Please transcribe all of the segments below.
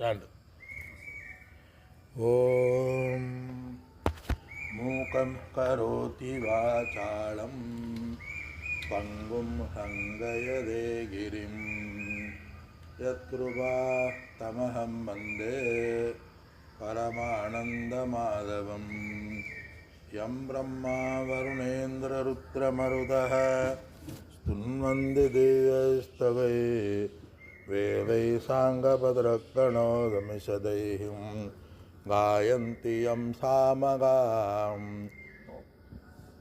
Stand ஓம் மூகம் கரோதி வாசாளம் பங்கும் ஹங்கயதே கிரிம் யத்ருவா தமஹம் வந்தே பரமானந்தமாதவம் யம் பிரம்மா வருணேந்திரருத்ரமருதः स्तुन्वन्ति देवस्तवै वेदै साङ्गपदरक्षणोदमिषदैहिं गायन्ति यं सामगाम्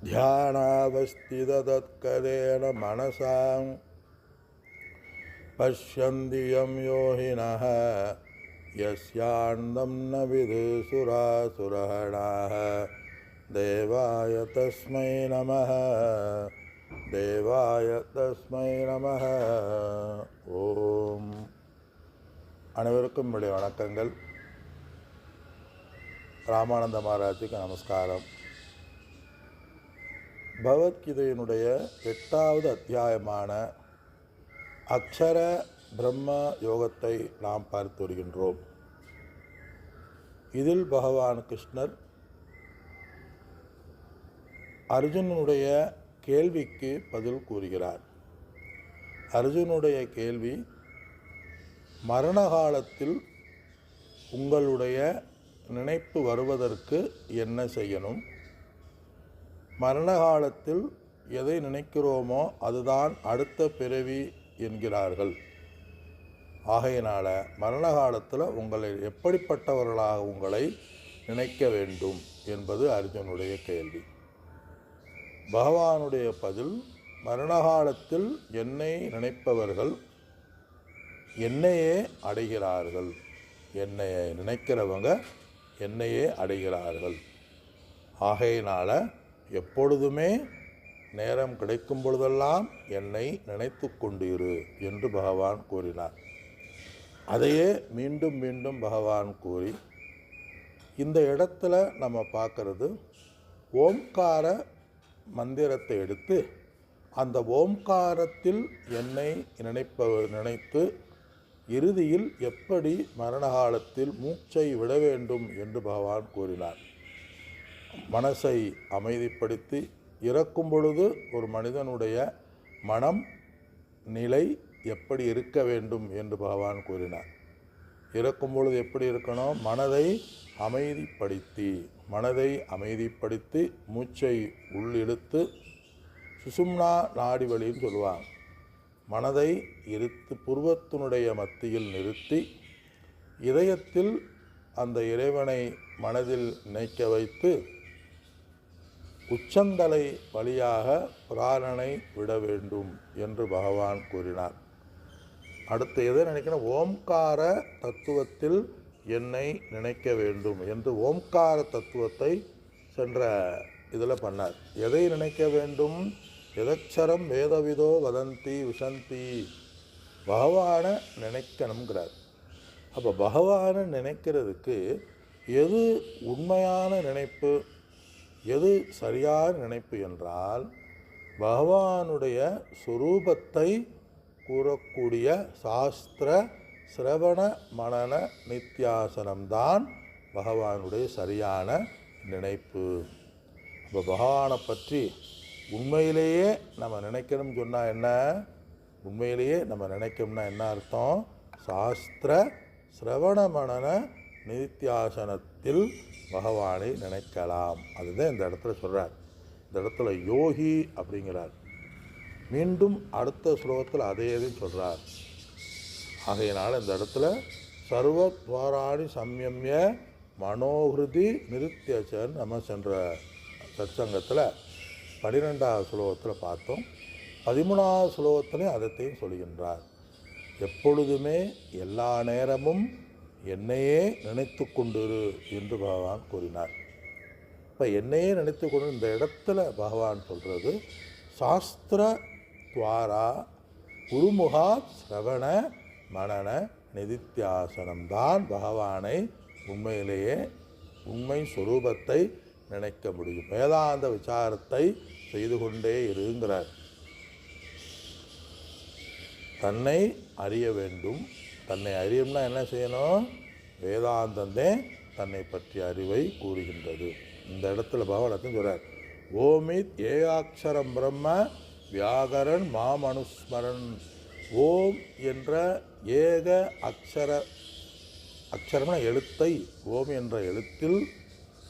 ध्यानावस्थिततत्करेण मनसां पश्यन्ति यं योहिनः यस्यान्दं न विदुसुरासुरहणाः देवाय तस्मै नमः தேவாய தஸ்மை நம ஓம். அனைவருக்கும் என்னுடைய வணக்கங்கள். ராமானந்த மகாராஜுக்கு நமஸ்காரம். பகவத்கீதையினுடைய எட்டாவது அத்தியாயமான அக்ஷர பிரம்ம யோகத்தை நாம் பார்த்து வருகின்றோம். இதில் பகவான் கிருஷ்ணர் அர்ஜுனனுடைய கேள்விக்கு பதில் கூறுகிறார். அர்ஜுனுடைய கேள்வி மரண காலத்தில் உங்களுடைய நினைப்பு வருவதற்கு என்ன செய்யணும்? மரண காலத்தில் எதை நினைக்கிறோமோ அதுதான் அடுத்த பிறவி என்கிறார்கள். ஆகையினால் மரண காலத்தில் உங்களை எப்படிப்பட்டவர்களாக உங்களை நினைக்க வேண்டும் என்பது அர்ஜுனுடைய கேள்வி. பகவானுடைய பதில் மரணகாலத்தில் என்னை நினைப்பவர்கள் என்னையே அடைகிறார்கள். என்னையை நினைக்கிறவங்க என்னையே அடைகிறார்கள். ஆகையினால் எப்பொழுதுமே நேரம் கிடைக்கும் பொழுதெல்லாம் என்னை நினைத்து கொண்டிரு என்று பகவான் கூறினார். அதையே மீண்டும் மீண்டும் பகவான் கூறி இந்த இடத்துல நம்ம பார்க்கறது ஓம்கார மந்திரத்தை எடுத்து அந்த ஓம்காரத்தில் என்னை நினைப்பவர் நினைத்து இறுதியில் எப்படி மரணகாலத்தில் மூச்சை விட வேண்டும் என்று பகவான் கூறினார். மனசை அமைதிப்படுத்தி இறக்கும் பொழுது ஒரு மனிதனுடைய மனம் நிலை எப்படி இருக்க வேண்டும் என்று பகவான் கூறினார். இறக்கும் பொழுது எப்படி இருக்கணும்? மனதை அமைதிப்படுத்தி மனதை அமைதிப்படுத்தி மூச்சை உள்ளிழுத்து சுசும்னா நாடி வழின்னு சொல்லுவாங்க. மனதை இருத்து புருவத்தினுடைய மத்தியில் நிறுத்தி இதயத்தில் அந்த இறைவனை மனதில் நினைக்க வைத்து உச்சந்தலை வழியாக பிராணனை விட வேண்டும் என்று பகவான் கூறினார். அடுத்து எதை நினைக்கணும்? ஓம்கார தத்துவத்தில் என்னை நினைக்க வேண்டும் என்று ஓம்கார தத்துவத்தை சென்ற இதில் பண்ணார். எதை நினைக்க வேண்டும்? எதச்சரம் வேதவிதோ வதந்தி விசந்தி. பகவானை நினைக்கணுங்கிறார் அப்போ பகவானை நினைக்கிறதுக்கு எது உண்மையான நினைப்பு? எது சரியான நினைப்பு என்றால் பகவானுடைய சுரூபத்தை கூறக்கூடிய சாஸ்திர சிரவண மனன நித்தியாசனம்தான் பகவானுடைய சரியான நினைப்பு. இப்போ பகவானை பற்றி உண்மையிலேயே நம்ம நினைக்கணும்னு சொன்னால் என்ன? உண்மையிலேயே நம்ம நினைக்கணும்னா என்ன அர்த்தம்? சாஸ்திர சிரவண மனன நித்தியாசனத்தில் பகவானை நினைக்கலாம். அதுதான் இந்த இடத்துல சொல்கிறார் இந்த இடத்துல யோகி அப்படிங்கிறார். மீண்டும் அடுத்த ஸ்லோகத்தில் அதே இதையும் சொல்கிறார் ஆகையினால் இந்த இடத்துல சர்வத்வாராணி சம்யமிய மனோஹிருதி நிருத்தியச்சன் நம்ம சென்ற சத்சங்கத்தில் பன்னிரெண்டாவது ஸ்லோகத்தில் பார்த்தோம். பதிமூணாவது ஸ்லோகத்திலையும் அதத்தையும் சொல்கின்றார். எப்பொழுதுமே எல்லா நேரமும் என்னையே நினைத்து கொண்டிரு என்று பகவான் கூறினார். இப்போ என்னையே நினைத்து கொண்டு இந்த இடத்துல பகவான் சொல்கிறது சாஸ்திர துவாரா குருமுகா சிரவண மனன நிதித்தியாசனம்தான் பகவானை உண்மையிலேயே உண்மை சுரூபத்தை நினைக்க முடியும். வேதாந்த விசாரத்தை செய்து கொண்டே இருங்கிறார். தன்னை அறிய வேண்டும். தன்னை அறியும்னா என்ன செய்யணும்? வேதாந்தந்தே தன்னை பற்றிய அறிவை கூறுகின்றது. இந்த இடத்துல பகவான் சொல்கிறார் ஓமித் ஏகாட்சரம் பிரம்ம வியாகரன் மாமனுஸ்மரன். ஓம் என்ற ஏக அக்ஷர அக்ஷரம்னா எழுத்தை ஓம் என்ற எழுத்தில்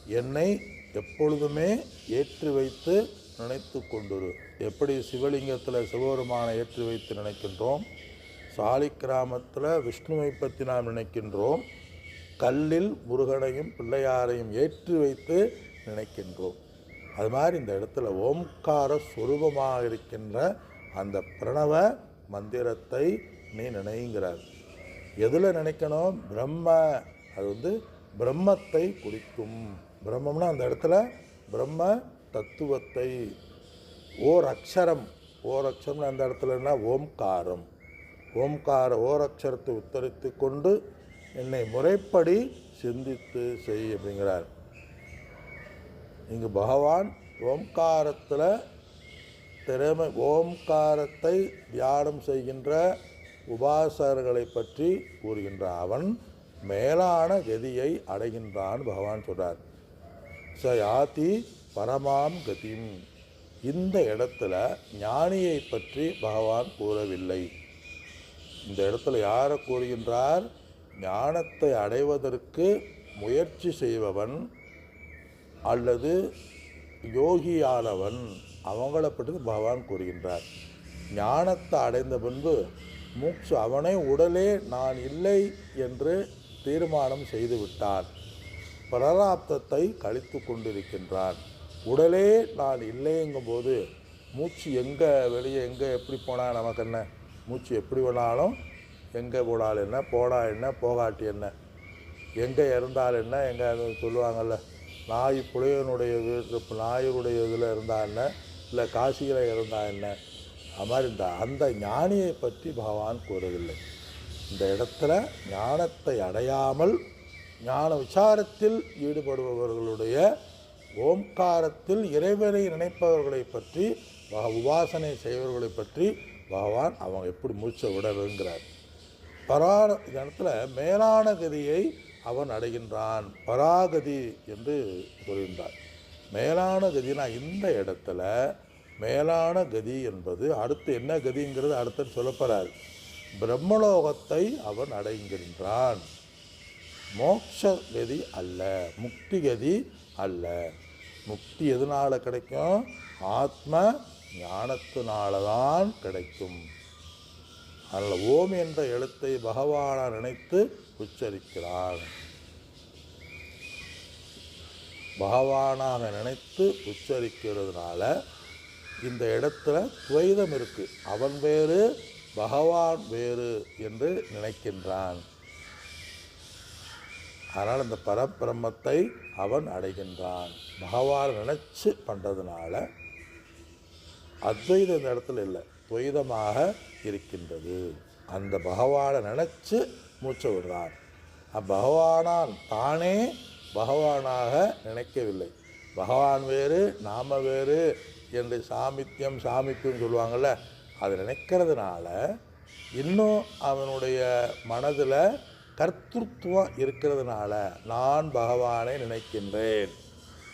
என்னை எப்பொழுதுமே ஏற்றி வைத்து நினைத்து கொண்டுரு. எப்படி சிவலிங்கத்தில் சிவபெருமானை ஏற்றி வைத்து நினைக்கின்றோம்? சாலிக்கிராமத்தில் விஷ்ணுவை பற்றி நாம் நினைக்கின்றோம். கல்லில் முருகனையும் பிள்ளையாரையும் ஏற்றி வைத்து நினைக்கின்றோம். அது மாதிரி இந்த இடத்துல ஓம்கார ஸ்வரூபமாக இருக்கின்ற அந்த பிரணவ மந்திரத்தை நீ நினைங்கிறார். எதில் நினைக்கணும்? பிரம்ம அது வந்து பிரம்மத்தை குறிக்கும். பிரம்மம்னா அந்த இடத்துல பிரம்ம தத்துவத்தை. ஓர் அக்ஷரம் ஓர் அக்ஷரம்னு அந்த இடத்துலன்னா ஓம்காரம். ஓம்கார ஓர் அக்ஷரத்தை உத்தரித்து கொண்டு என்னை முறைப்படி சிந்தித்து செய் அப்படிங்கிறார். இங்கு பகவான் ஓம்காரத்தில் திறமை ஓம்காரத்தை தியானம் செய்கின்ற உபாசகர்களை பற்றி கூறுகின்ற அவன் மேலான கதியை அடைகின்றான் பகவான் சொல்கிறார் ச யாதி பரமாம் கதிம். இந்த இடத்துல ஞானியை பற்றி பகவான் கூறவில்லை. இந்த இடத்துல யாரை கூறுகின்றார்? ஞானத்தை அடைவதற்கு முயற்சி செய்பவன் அல்லது யோகியானவன். அவங்கள பற்றி பகவான் கூறுகின்றார். ஞானத்தை அடைந்த பின்பு மூச்சு அவனை உடலே நான் இல்லை என்று தீர்மானம் செய்துவிட்டான் பிராராப்தத்தை கழித்து கொண்டிருக்கின்றான் உடலே நான் இல்லைங்கும்போது மூச்சு எங்கே வெளியே எங்கே எப்படி போனால் நமக்கு என்ன? மூச்சு எப்படி வேணாலும் எங்கே போனால் என்ன? போனா என்ன? போகாட்டி என்ன? எங்கே இறந்தால் என்ன? எங்கே அது சொல்லுவாங்கள்ல நாய் புலையனுடைய வீட்டு நாயருடைய இதில் இருந்தால் என்ன? இல்லை காசியில் இருந்தால் என்ன? அது மாதிரி இந்த அந்த ஞானியை பற்றி பகவான் கூறவில்லை. இந்த இடத்துல ஞானத்தை அடையாமல் ஞான விசாரத்தில் ஈடுபடுபவர்களுடைய ஓம்காரத்தில் இறைவனை நினைப்பவர்களை பற்றி பக- உபாசனை செய்பவர்களை பற்றி பகவான் அவங்க எப்படி மூச்சை விடணுங்கிறார் பரான இடத்துல மேலான கதியை அவன் அடைகின்றான். பராகதி என்று கூறுகின்றார். மேலான கதினா இந்த இடத்துல மேலான கதி என்பது அடுத்து என்ன கதிங்கிறது அடுத்து சொல்லப்படாது பிரம்மலோகத்தை அவன் அடைகின்றான் மோட்ச கதி அல்ல முக்தி கதி அல்ல. முக்தி எதனால கிடைக்கும்? ஆத்ம ஞானத்தினால தான் கிடைக்கும். அதில் ஓம் என்ற எழுத்தை பகவான நினைத்து உச்சரிக்கிறான். பகவானாக நினைத்து உச்சரிக்கிறதுனால இந்த இடத்துல துவைதம் இருக்கு. அவன் வேறு பகவான் வேறு என்று நினைக்கின்றான். அதனால் இந்த பரபிரம்மத்தை அவன் அடைகின்றான். பகவான் நினைச்சு பண்ணுறதுனால அத்வைதம் இந்த இடத்துல இல்லை. துவைதமாக இருக்கின்றது. அந்த பகவானை நினச்சி மூச்சை விடுறான். அப்பகவானான் தானே பகவானாக நினைக்கவில்லை. பகவான் வேறு நாம வேறு என்று சாமித்யம் சாமித்தியம் சொல்லுவாங்கள்ல அது நினைக்கிறதுனால இன்னும் அவனுடைய மனதில் கர்த்தத்துவம் இருக்கிறதுனால நான் பகவானை நினைக்கின்றேன்.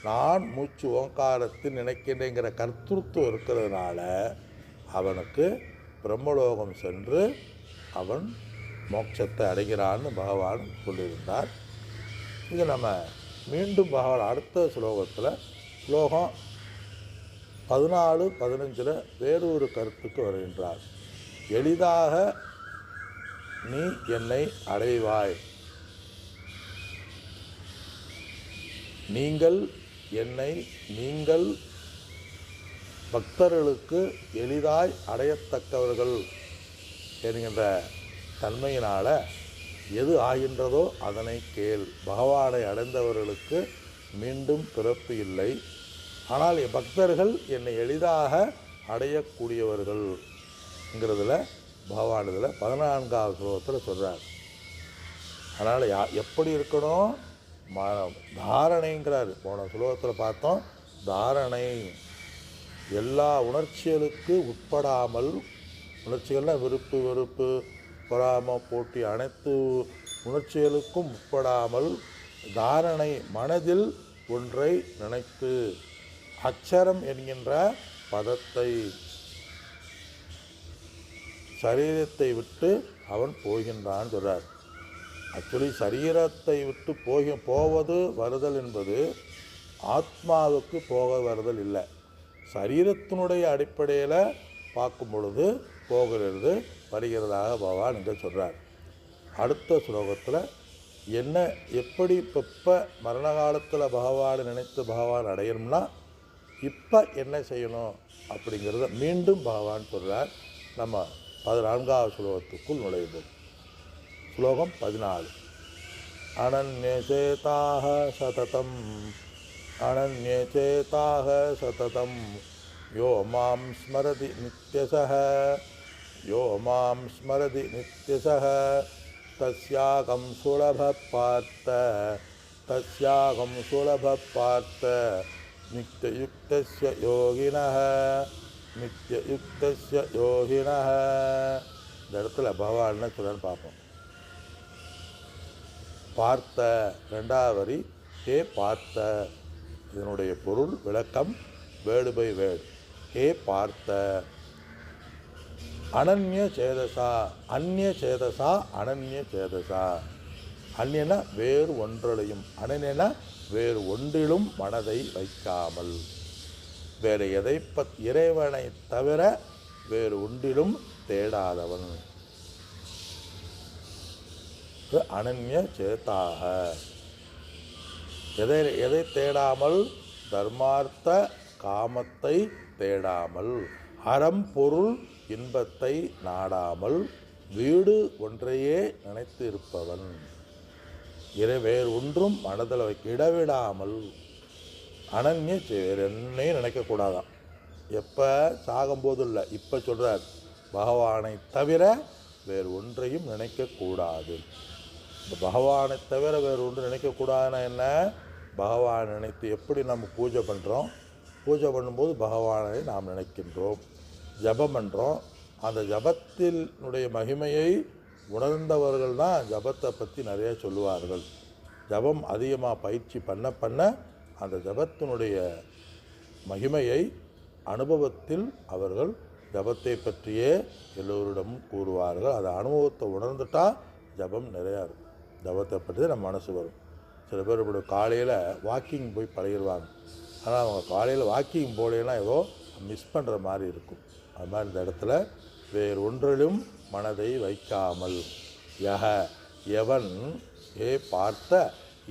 நான் மூச்சு ஓங்காரத்தில் நினைக்கின்றேங்கிற கர்த்தத்துவம் இருக்கிறதுனால அவனுக்கு பிரம்மலோகம் சென்று அவன் மோட்சத்தை அடைகிறான்னு பகவான் சொல்லியிருந்தார். இது நம்ம மீண்டும் பகவான் அடுத்த ஸ்லோகத்தில் ஸ்லோகம் பதினாலு பதினஞ்சில் வேறொரு கருத்துக்கு வருகின்றார். எளிதாக நீ என்னை அடைவாய். நீங்கள் என்னை நீங்கள் பக்தர்களுக்கு எளிதாய் அடையத்தக்கவர்கள் என்கின்ற தன்மையினால் எது ஆகின்றதோ அதனை கேள். பகவானை அடைந்தவர்களுக்கு மீண்டும் பிறப்பு இல்லை. ஆனால் என் பக்தர்கள் என்னை எளிதாக அடையக்கூடியவர்கள்ங்கிறதுல பகவான் இதில் பதினான்காவது ஸ்லோகத்தில் சொல்கிறார் அதனால் யா எப்படி இருக்கணும்? ம தாரணைங்கிறார். போன ஸ்லோகத்தில் பார்த்தோம் தாரணை. எல்லா உணர்ச்சிகளுக்கு உட்படாமல் உணர்ச்சிகள்னால் விருப்பு வெறுப்பு பொறாம போட்டி அனைத்து உணர்ச்சிகளுக்கும் உட்படாமல் தாரணை மனதில் ஒன்றை நினைத்து அச்சரம் என்கின்ற பதத்தை சரீரத்தை விட்டு அவன் போகின்றான் சொல்கிறார் ஆக்சுவலி சரீரத்தை விட்டு போக போவது வருதல் என்பது ஆத்மாவுக்கு போக வருதல் இல்லை. சரீரத்தினுடைய அடிப்படையில் பார்க்கும் பொழுது போகிறது வருகிறதாக பகவான் என்று சொல்கிறார் அடுத்த ஸ்லோகத்தில் என்ன எப்படி இப்போ மரண காலத்தில் பகவானை நினைத்து பகவான் அடையணும்னா இப்போ என்ன செய்யணும் அப்படிங்கிறத மீண்டும் பகவான் சொல்கிறார் நம்ம பதினான்காவது ஸ்லோகத்துக்குள் நுழைவோம். ஸ்லோகம் பதினாலு. அனன்யசேதாக சததம். அனன்யசேதாக சததம். யோ மாம் ஸ்மரதி நித்தியசக யோ மாம் ஸ்மரதி நித்தியசக தஸ்யாகம் சுலப பார்த்த. தஸ்யாகம் சுலப பார்த்த. நித்தியயுக்தஸ்ய யோகினः நித்தியயுக்தஸ்ய யோகினः இந்த இடத்துல பகவான்னு என்ன பார்ப்போம் பார்த்த ரெண்டாவது வரி ஹே பார்த்த இதனுடைய பொருள் விளக்கம் வேர்டு பை வேர்டு ஹே பார்த்த அனன்ய சேதசா அந்நிய சேதசா அனன்ய சேதசா. அந்நியனா வேறு ஒன்றலையும். அனன்யனா வேறு ஒன்றிலும் மனதை வைக்காமல். வேறு எதை பத் இறைவனை தவிர வேறு ஒன்றிலும் தேடாதவன். அனன்ய சேதாக எதை எதை தேடாமல்? தர்மார்த்த காமத்தை தேடாமல். அறம் பொருள் இன்பத்தை நாடாமல். வீடு ஒன்றையே நினைத்திருப்பவன். இறை வேறு ஒன்றும் மனதில் வைக்க இடவிடாமல் அனன்ய வேறு என்னையும் நினைக்கக்கூடாதான் எப்போ? சாகும்போது இல்லை இப்போ சொல்கிறார் பகவானை தவிர வேறு ஒன்றையும் நினைக்கக்கூடாது. இந்த பகவானை தவிர வேறு ஒன்று நினைக்கக்கூடாதுன்னா என்ன? பகவானை நினைத்து எப்படி நம்ம பூஜை பண்ணுறோம் பூஜை பண்ணும்போது பகவானை நாம் நினைக்கின்றோம். ஜபம் பண்ணுறோம் அந்த ஜபத்தினுடைய மகிமையை உணர்ந்தவர்கள் தான் ஜபத்தை பற்றி நிறைய சொல்லுவார்கள். ஜபம் அதிகமாக பயிற்சி பண்ண பண்ண அந்த ஜபத்தினுடைய மகிமையை அனுபவத்தில் அவர்கள் ஜபத்தை பற்றியே எல்லோரிடமும் கூறுவார்கள். அந்த அனுபவத்தை உணர்ந்துட்டால் ஜபம் நிறையா இருக்கும். ஜபத்தை பற்றி தான் நம்ம மனசு வரும். சில பேர் இப்படி காலையில் வாக்கிங் போய் பழகிடுவாங்க ஆனால் அவங்க காலையில் வாக்கிங் போகலைன்னா ஏதோ மிஸ் பண்ணுற மாதிரி இருக்கும். அது மாதிரி இந்த இடத்துல வேறு ஒன்றிலும் மனதை வைக்காமல். யக எவன் ஏ பார்த்த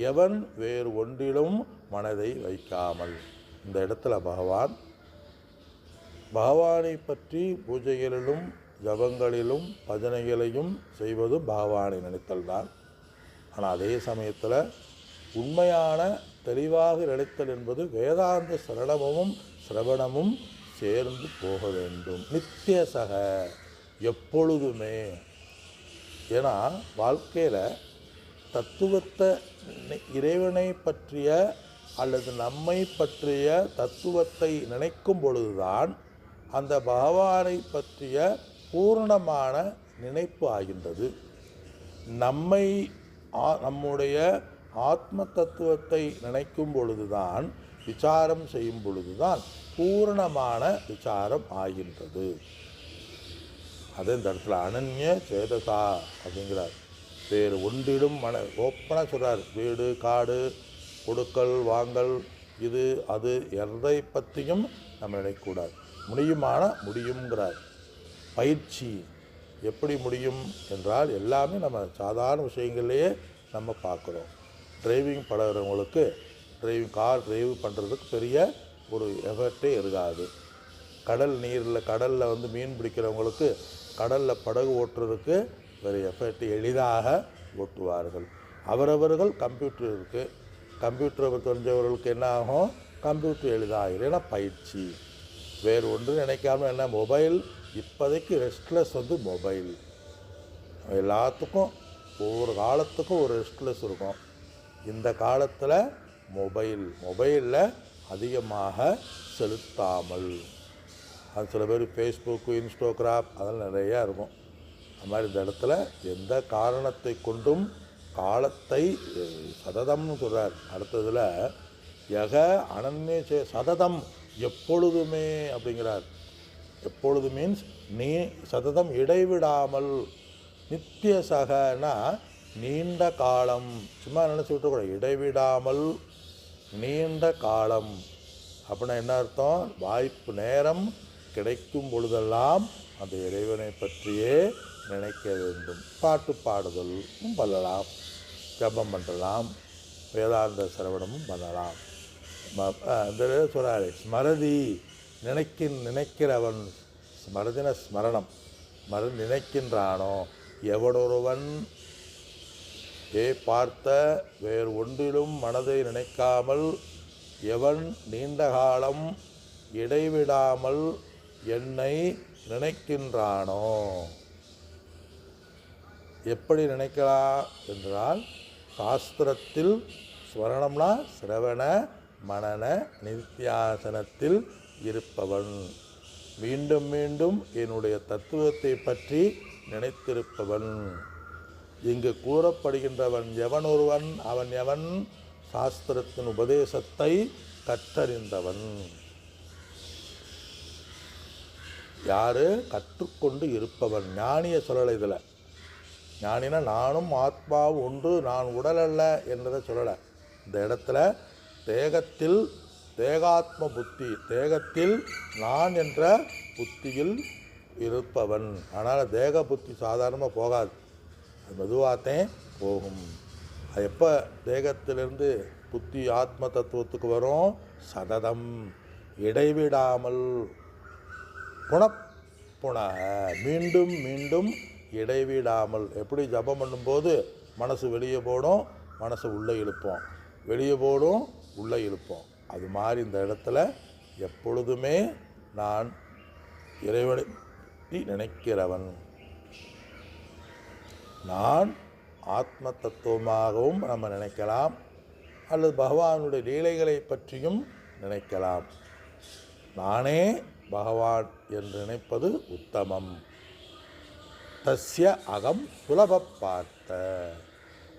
எவன் வேறு ஒன்றிலும் மனதை வைக்காமல். இந்த இடத்துல பகவான் பகவானை பற்றி பூஜைகளிலும் ஜபங்களிலும் பஜனைகளையும் செய்வது பகவானை நினைத்தல் தான் ஆனால் அதே சமயத்தில் உண்மையான தெளிவாக நினைத்தல் என்பது வேதாந்த சரணமும் சிரவணமும் சேர்ந்து போக வேண்டும். நித்திய சக. எப்பொழுதுமே. ஏன்னா வாழ்க்கையில் தத்துவத்தை இறைவனை பற்றிய அல்லது நம்மை பற்றிய தத்துவத்தை நினைக்கும் பொழுதுதான் அந்த பகவானை பற்றிய பூரணமான நினைப்பு ஆகின்றது. நம்மை ஆ- நம்முடைய ஆத்ம தத்துவத்தை நினைக்கும் பொழுதுதான் விசாரம் செய்யும் பொழுதுதான் பூரணமான விசாரம் ஆகின்றது. அதே இந்த இடத்துல அனன்ய சேதசா அப்படிங்கிறார். வேறு ஒன்றிடும் மன ஓப்பனாக சொல்கிறார் வீடு காடு கொடுக்கல் வாங்கல் இது அது எதை பற்றியும் நம்ம நினைக்கக்கூடாது. முடியுமான முடியுங்கிறார் பயிற்சி எப்படி முடியும் என்றால் எல்லாமே நம்ம சாதாரண விஷயங்கள்லேயே நம்ம பார்க்குறோம். டிரைவிங் பழகிறவங்களுக்கு டிரைவிங் கார் டிரைவ் பண்ணுறதுக்கு பெரிய ஒரு எஃபர்ட்டே இருக்காது. கடல் நீரில் கடலில் வந்து மீன் பிடிக்கிறவங்களுக்கு கடலில் படகு ஓட்டுறதுக்கு ஒரு எஃபர்ட் எளிதாக ஓட்டுவார்கள். அவரவர்கள் கம்ப்யூட்டர் இருக்குது கம்ப்யூட்டரை தெரிஞ்சவர்களுக்கு என்ன ஆகும்? கம்ப்யூட்டர் எளிதாகிடும் ஏன்னா பயிற்சி. வேறு ஒன்று நினைக்காம என்ன? மொபைல் இப்போதைக்கு ரெஸ்ட்லெஸ் வந்து மொபைல் எல்லாத்துக்கும் ஒவ்வொரு காலத்துக்கும் ஒரு ரெஸ்ட்லெஸ் இருக்கும். இந்த காலத்தில் மொபைல் மொபைலில் அதிகமாக செலுத்தாமல். அது சில பேர் ஃபேஸ்புக்கு இன்ஸ்டோகிராம் அதெல்லாம் நிறையா இருக்கும். அது மாதிரி இந்த இடத்துல எந்த காரணத்தை கொண்டும் காலத்தை சததம்னு சொல்கிறார் அடுத்ததில் எக அனன்ய சே- சததம் எப்பொழுதுமே அப்படிங்கிறார். எப்பொழுது மீன்ஸ் நீ சததம் இடைவிடாமல் நித்திய சகனா நீண்ட காலம் சும்மா நினச்சி விட்டுக்கூடாது இடைவிடாமல் நீண்ட காலம். அப்படின்னா என்ன அர்த்தம்? வாய்ப்பு நேரம் கிடைக்கும் பொழுதெல்லாம் அந்த இறைவனை பற்றியே நினைக்க வேண்டும். பாட்டு பாடுதலும் பண்ணலாம். ஜபம் பண்ணலாம். வேதாந்த சிரவணமும் பண்ணலாம். இந்த சொல்கிறாரு ஸ்மரதி நினைக்க நினைக்கிறவன் ஸ்மரதின ஸ்மரணம். மறு நினைக்கின்றானோ? எவனொருவன் ஏ பார்த்த வேறு ஒன்றிலும் மனதை நினைக்காமல் எவன் நீண்ட காலம் இடைவிடாமல் என்னை நினைக்கின்றானோ? எப்படி நினைக்கலாம் என்றால் சாஸ்திரத்தில் ஸ்வரணம்னா சிரவண மனன நித்தியாசனத்தில் இருப்பவன். மீண்டும் மீண்டும் என்னுடைய தத்துவத்தை பற்றி நினைத்திருப்பவன். இங்கு கூறப்படுகின்றவன் எவன் ஒருவன் அவன் எவன்? சாஸ்திரத்தின் உபதேசத்தை கற்றறிந்தவன். யார்? கற்றுக்கொண்டு இருப்பவன். ஞானிய சொல்லலை இதில். ஞானினா நானும் ஆத்மாவும் ஒன்று நான் உடல் அல்ல என்றதை சொல்லலை. இந்த இடத்துல தேகத்தில் தேகாத்ம புத்தி தேகத்தில் நான் என்ற புத்தியில் இருப்பவன். ஆனால் தேக புத்தி சாதாரணமாக போகாது. அது மெதுவாகத்தேன் போகும். அது எப்போ தேகத்திலிருந்து புத்தி ஆத்ம தத்துவத்துக்கு வரும்? சததம். இடைவிடாமல் புனப்புனக மீண்டும் மீண்டும் இடைவிடாமல். எப்படி ஜபம் பண்ணும்போது மனசு வெளியே போடும் மனசு உள்ளே இழுப்போம். வெளியே போடும் உள்ளே இழுப்போம். அது மாதிரி இந்த இடத்துல எப்பொழுதுமே நான் இறைவனை நினைக்கிறவன். நான் ஆத்ம தத்துவமாகவும் நம்ம நினைக்கலாம் அல்லது பகவானுடைய லீலைகளை பற்றியும் நினைக்கலாம். நானே பகவான் என்று நினைப்பது உத்தமம். தஸ்ய அகம் சுலப பார்த்த.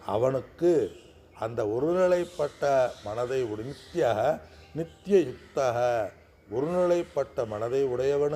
அவனுக்கு அந்த ஒருநிலைப்பட்ட மனதை உடைய நித்திய நித்திய யுக்தக ஒருநிலைப்பட்ட மனதை உடையவனுக்கு